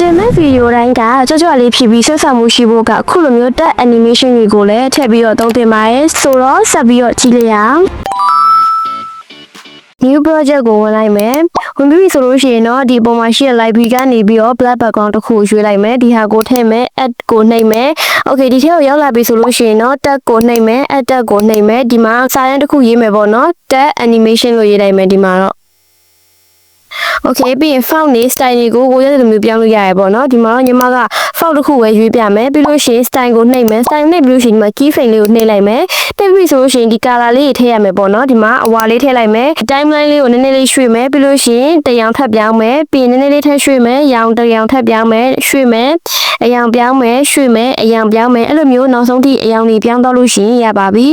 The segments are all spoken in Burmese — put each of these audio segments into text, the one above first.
တင်မဲ့ဗီဒီယိုတိုင်းကကြွကြွလေးဖြစ်ပြီးဆက်ဆံမှုရှိဖို့ကအခုလိုမျိုးတက် animation တွေကိုလည်းထည့်ပြီးတော့သုံးသင်ပါတယ်ဆိုတော့ဆက်ပြီးတော့ကြည့်လိုက်ရအောင် new project ကိုဝင်လိုက်မယ်ဝင်ပြီးပြီဆိုလို့ရှိရင်တော့ဒီပုံမှာရှိတဲ့ library ကနေပြီးတော့ black background တစ်ခုကိုရွေးလိုက်မယ်ဒီဟာကိုထည့်မယ် add ကိုနှိပ်မယ် okay ဒီထဲကိုရောက်လာပြီဆိုလို့ရှိရင်တော့ tag ကိုနှိပ်မယ် add tag ကိုနှိပ်မယ်ဒီမှာစာရန်တစ်ခုရေးမယ်ပေါ့နော် tag animation လို့ရေးလိုက်မယ်ဒီမှာတော့ Okay ပြီးရင် font နေ style တွေကိုကိုရတဲ့လိုမျိုးပြောင်းလို့ရရပေါ့နော်ဒီမှာတော့ညီမက font တစ်ခုပဲရွေးပြမယ်ပြီးလို့ရှိရင် style ကိုနှိပ်မယ် style နှိပ်ပြီးလို့ရှိရင်ဒီမှာ key frame လေးကိုနှိပ်လိုက်မယ်တက်ပြီဆိုလို့ရှိရင်ဒီ color လေးတွေထည့်ရမယ်ပေါ့နော်ဒီမှာအဝါလေးထည့်လိုက်မယ် timeline လေးကိုနည်းနည်းလေးရွှေ့မယ်ပြီးလို့ရှိရင်တရောင်ထပ်ပြောင်းမယ်ပြီးရင်နည်းနည်းလေးထပ်ရွှေ့မယ်ရောင်တရောင်ထပ်ပြောင်းမယ်ရွှေ့မယ်အရောင်ပြောင်းမယ်ရွှေ့မယ်အရောင်ပြောင်းမယ်အဲ့လိုမျိုးနောက်ဆုံးထိအရောင်တွေပြောင်းတော့လို့ရှိရင်ရပါပြီ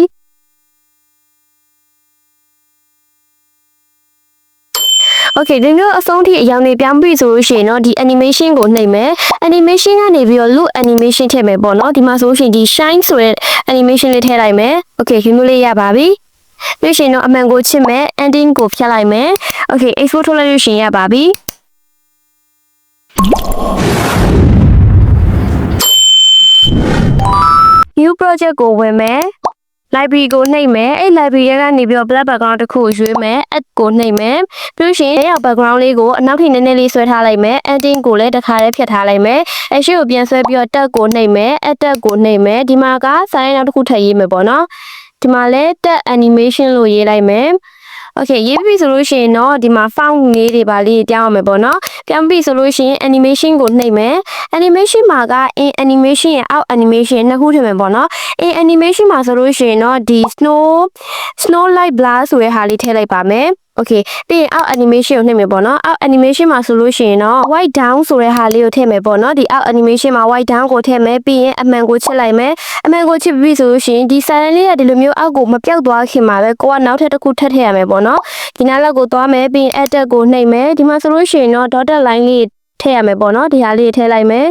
Okay ဒီမျိုးအဆုံးထိအရောင်တွေပြောင်းပြီဆိုလို့ရှိရင်တော့ဒီ animation ကိုနှိပ်မယ် animation ကနေပြီးတော့ look animation ထည့်မယ်ပေါ့နော်ဒီမှာဆိုလို့ရှိရင်ဒီ shine ဆိုတဲ့ animation လေးထည့်လိုက်မယ် Okay ဒီမျိုးလေးရပါပြီပြီးရှင်တော့အမှန်ကိုချစ်မယ် ending ကိုဖြတ်လိုက်မယ် Okay export ထုတ်လိုက်လို့ရှိရင်ရပါပြီ new project ကိုဝင်မယ် library ကိုနှိပ်မယ်အဲ့ library ရဲ့ကနေပြီးတော့ black background တစ်ခုကိုရွေးမယ် add ကိုနှိပ်မယ်ပြီးလို့ရှိရင်ရောက် background လေးကိုအနောက်ထိနည်းနည်းလေးဆွဲထားလိုက်မယ် ending ကိုလည်းတစ်ခါတည်းဖြတ်ထားလိုက်မယ်အရှိကိုပြန်ဆွဲပြီးတော့ tag ကိုနှိပ်မယ် add tag ကိုနှိပ်မယ်ဒီမှာကစာရိုင်းနောက်တစ်ခုထပ်ရေးမယ်ပေါ့နော်ဒီမှာလည်း tag animation လို့ရေးလိုက်မယ် Okay ရေးပြီဆိုလို့ရှိရင်တော့ဒီမှာ font လေးတွေပါလေးပြောင်းအောင်မယ်ပေါ့နော်ပြောင်းပြီဆိုလို့ရှိရင် animation ကိုနှိပ်မယ် animation မှာက in animation ရဲ့အောက် animation နှစ်ခုထည့်မယ်ပေါ့နော် in animation မှာဆိုလို့ရှိရင်တော့ဒီ snow snow light blur ဆိုတဲ့ဟာလေးထည့်လိုက်ပါမယ် Okay ပြီးရင်အောက် animation ကိုနှိပ်မယ်ပေါ့နော်အောက် animation မှာဆိုလို့ရှိရင်တော့ white down ဆိုတဲ့ဟာလေးကိုထည့်မယ်ပေါ့နော်ဒီအောက် animation မှာ white down ကိုထည့်မယ်ပြီးရင်အမှန်ကိုချစ်လိုက်မယ်အမှန်ကိုချစ်ပြီးဆိုလို့ရှိရင်ဒီ silent လေးကဒီလိုမျိုးအောက်ကိုမပြောက်သွားခင်မှာပဲကိုကနောက်ထပ်တစ်ခုထပ်ထည့်ရမယ်ပေါ့နော်ဒီနားလောက်ကိုသွားမယ်ပြီးရင် edit ကိုနှိပ်မယ်ဒီမှာဆိုလို့ရှိရင်တော့ dotted line လေးထည့်ရမယ်ပေါ့နော်ဒီဟာလေးထည့်လိုက်မယ်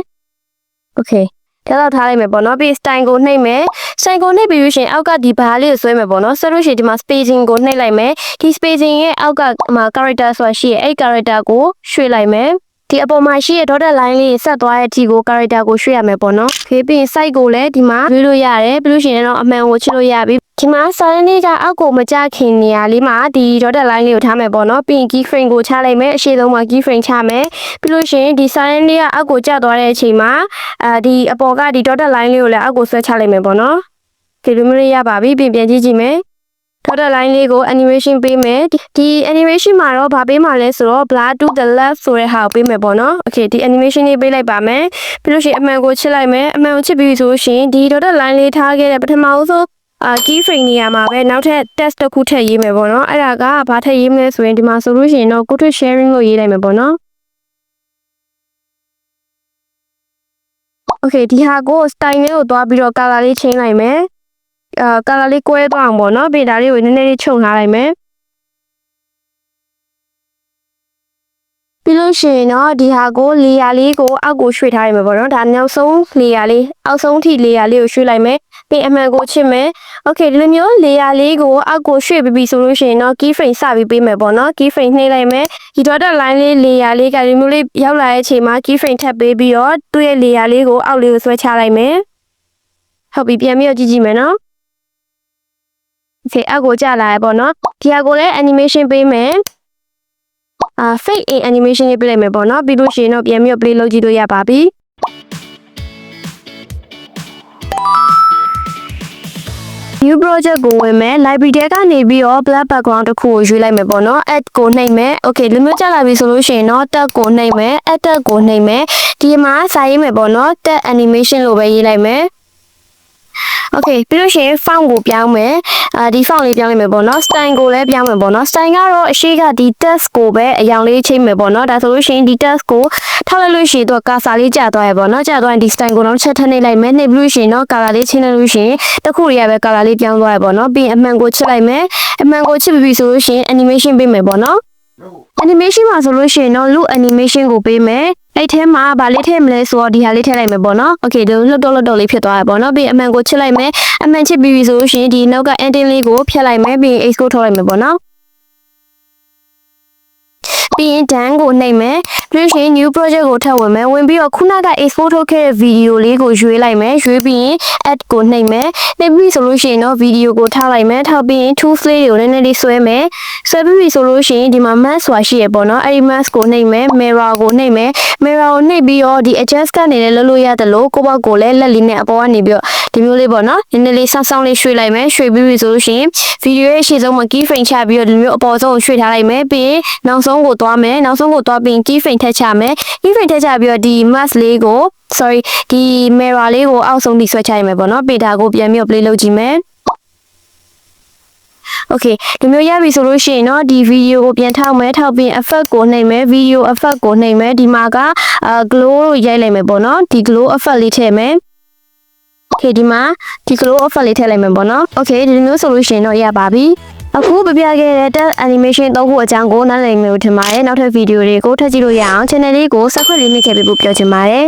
Okay ထဲတော့ထားလိုက်မယ်ပေါ့နော်ပြီး style ကိုနှိပ်မယ် style ကိုနှိပ်ပြီးလို့ရှိရင်အောက်ကဒီဘားလေးကိုဆွဲမယ်ပေါ့နော်ဆွဲလို့ရှိရင်ဒီမှာ spacing ကိုနှိပ်လိုက်မယ်ဒီ spacing ရဲ့အောက်ကမှာ character ဆိုတာရှိရဲ့အဲ့ character ကိုရွှေ့လိုက်မယ် ဒီအပေါ်မှာရှိရဲ့ dotted line လေးဆက်သွားတဲ့အထိကို character ကိုရွှေ့ရမယ်ပေါ့နော်ခေပြီးရင် site ကိုလည်းဒီမှာရွေးလို့ရတယ်ပြီးလို့ရှိရင်တော့အမှန်ကိုချစ်လို့ရပြီဒီမှာ silent လေးကအောက်ကိုမကြခင်နေရာလေးမှာဒီ dotted line လေးကိုထားမယ်ပေါ့နော်ပြီးရင် key frame ကိုချလိုက်မယ်အရှိဆုံးမှာ key frame ချမယ်ပြီးလို့ရှိရင်ဒီ silent လေးကအောက်ကိုကျသွားတဲ့အချိန်မှာအဲဒီအပေါ်ကဒီ dotted line လေးကိုလည်းအောက်ကိုဆွဲချလိုက်မယ်ပေါ့နော်ဒီလိုမျိုးလေးရပါပြီပြင်ပြန်ကြည့်ကြည့်မယ် dotted line လေးကို animation ပေးမယ်ဒီဒီ animation မှာတော့ဗာပေးမှာလဲဆိုတော့ blur to the left ဆိုတဲ့ဟာကိုပေးမယ်ပေါ့နော် okay ဒီ animation လေးပေးလိုက်ပါမယ်ပြီးလို့ရှိရင်အမှန်ကိုချစ်လိုက်မယ်အမှန်ကိုချစ်ပြီးဆိုလို့ရှိရင်ဒီ dotted line လေးထားခဲ့တဲ့ပထမဦးဆုံးအာ key frame နေရာမှာပဲနောက်ထပ် test တစ်ခုထပ်ရေးမယ်ပေါ့နော်အဲ့ဒါကဘာထပ်ရေးမလဲဆိုရင်ဒီမှာဆိုလို့ရှိရင်တော့ go to sharing လို့ရေးလိုက်မယ်ပေါ့နော် Okay ဒီဟာကို style လေးကိုသွားပြီးတော့ color လေးချင်းလိုက်မယ် အာ color လေးကွဲသွားအောင်ပေါ့နော်ပြီးဒါလေးကိုနည်းနည်းလေးချုပ်ထားလိုက်မယ်ပြီးလို့ရှိရင်တော့ဒီဟာကို layer လေးကိုအောက်ကိုရွှေ့ထားရမယ်ပေါ့နော်ဒါနောက်ဆုံး layer လေးအောက်ဆုံးထိ layer လေးကိုရွှေ့လိုက်မယ်ပြီးအမှန်ကိုချစ်မယ် okay ဒီလိုမျိုး layer လေးကိုအောက်ကိုရွှေ့ပြီးပြီဆိုလို့ရှိရင်တော့ key frame စပြီးပေးမယ်ပေါ့နော် key frame နှိပ်လိုက်မယ်ဒီ dotted line လေး layer လေးကဒီမျိုးလေးရောက်လာတဲ့အချိန်မှာ key frame ထပ်ပေးပြီးတော့သူ့ရဲ့ layer လေးကိုအောက်လေးကိုဆွဲချလိုက်မယ်ဟုတ်ပြီပြန်ပြီးတော့ကြည့်ကြည့်မယ်နော် okay အောက်ကိုကျလာရပေါ့နော်ဒီဟာကိုလည်း animation ပေးမယ်အာ fake in animation လေးပြလိုက်မယ်ပေါ့နော်ပြီးလို့ရှိရင်တော့ပြန်ပြီးတော့ play လုပ်ကြည့်လို့ရပါပြီ new project ကိုဝင်မယ် library ထဲကနေပြီးတော့ black background တစ်ခုကိုရွေးလိုက်မယ်ပေါ့နော် add ကိုနှိပ်မယ် okay လူမျိုးကြလာပြီဆိုလို့ရှိရင်တော့ tag ကိုနှိပ်မယ် add tag ကိုနှိပ်မယ်ဒီမှာစာရေးမယ်ပေါ့နော် tag animation လို့ပဲရေးလိုက်မယ် Okay ပြီးလို့ရှိရင် font ကိုပြောင်းမယ် အာဒီ font လေးပြောင်းလိုက်မယ်ပေါ့နော် style ကိုလည်းပြောင်းမယ်ပေါ့နော် style ကတော့အရှိကဒီ text ကိုပဲအရောင်လေးချိန်မယ်ပေါ့နော်ဒါဆိုလို့ရှိရင်ဒီ text ကိုထောက်လိုက်လို့ရှိရင်တော့ cursor လေးကျသွားရပေါ့နော်ကျသွားရင်ဒီ style ကိုတော့ချက်ထပ်နေလိုက်မယ်နှိပ်ပြီးလို့ရှိရင်တော့ color လေးချင်းလိုက်လို့ရှိရင်တစ်ခုတည်းရပဲ color လေးပြောင်းသွားရပေါ့နော်ပြီးရင်အမှန်ကိုချစ်လိုက်မယ်အမှန်ကိုချစ်ပြီးပြီဆိုလို့ရှိရင် animation ပေးမယ်ပေါ့နော် animation မှာဆိုလို့ရှိရင်တော့ look animation ကိုပေးမယ် အဲ့ထဲမှာဗာလေးထည့်မလဲဆိုတော့ဒီဟာလေးထည့်လိုက်မယ်ပေါ့နော်။ Okay ဒီလှုပ်တော့လှုပ်တော့လေးဖြစ်သွားရပေါ့နော်။ပြီးရင်အမှန်ကိုချစ်လိုက်မယ်။အမှန်ချစ်ပြီးပြီဆိုလို့ရှိရင်ဒီနောက်က ending လေးကိုဖြတ်လိုက်မယ်ပြီးရင် export ထုတ်လိုက်မယ်ပေါ့နော်။ ပြီးရင် done ကိုနှိပ်မယ်ပြီးလို့ရှိရင် new project ကိုထပ်ဝင်မယ်ဝင်ပြီးတော့ခုနက export ထုတ်ခဲ့တဲ့ video လေးကိုရွေးလိုက်မယ်ရွေးပြီးရင် add ကိုနှိပ်မယ်နှိပ်ပြီးဆိုလို့ရှိရင်တော့ video ကိုထားလိုက်မယ်ထောက်ပြီးရင် tools လေးတွေကိုနည်းနည်းလေးဆွဲမယ်ဆွဲပြီးပြီဆိုလို့ရှိရင်ဒီမှာ mask ဆိုတာရှိရပေါ့နော်အဲ့ဒီ mask ကိုနှိပ်မယ် mirror ကိုနှိပ်မယ် mirror ကိုနှိပ်ပြီးတော့ဒီ adjust ကနေလည်းလုပ်လို့ရတယ်လို့ကိုယ့်ဘက်ကိုလည်းလက်လေးနဲ့အပေါ်ကနေပြီးတော့ ဒီမျိုးလေးပေါ့နော်နည်းနည်းလေးဆောင်းဆောင်းလေးရွှေ့လိုက်မယ်ရွှေ့ပြီးပြီဆိုလို့ရှိရင် video ရဲ့အရှိဆုံးမှာ key frame ချပြီးတော့ဒီမျိုးအပေါ်ဆုံးကိုရွှေ့ထားလိုက်မယ်ပြီးရင်နောက်ဆုံးကိုသွားမယ်နောက်ဆုံးကိုသွားပြီးရင် key frame ထည့်ချမယ် key frame ထည့်ချပြီးတော့ဒီ mask လေးကို sorry ဒီ mirror လေးကိုအောက်ဆုံးထိဆွဲချရမယ်ပေါ့နော်ပေတာကိုပြန်ပြီးတော့ play လုပ်ကြည့်မယ် Okay ဒီမျိုးရပြီဆိုလို့ရှိရင်เนาะဒီဗီဒီယိုကိုပြန်ထောက်မယ်ထောက်ပြီး effect ကိုနှိပ်မယ်ဗီဒီယို effect ကိုနှိပ်မယ်ဒီမှာကအာ glow ကိုရိုက်လိုက်မယ်ပေါ့နော်ဒီ glow effect လေးထည့်မယ် Okay ဒီမှာဒီ glow effect လေးထည့်လိုက်မယ်ပေါ့နော် Okay ဒီလိုမျိုးဆိုလို့ရှိရင်တော့ရပါပြီအခုပြပြခဲ့တဲ့ tab animation သုံးခုအကြောင်းကိုနားလည်မယ်လို့ထင်ပါတယ်နောက်ထပ်ဗီဒီယိုတွေကိုထပ်ကြည့်လို့ရအောင် channel လေးကို subscribe လေးနှိပ်ခဲ့ပေးဖို့ပြောချင်ပါတယ်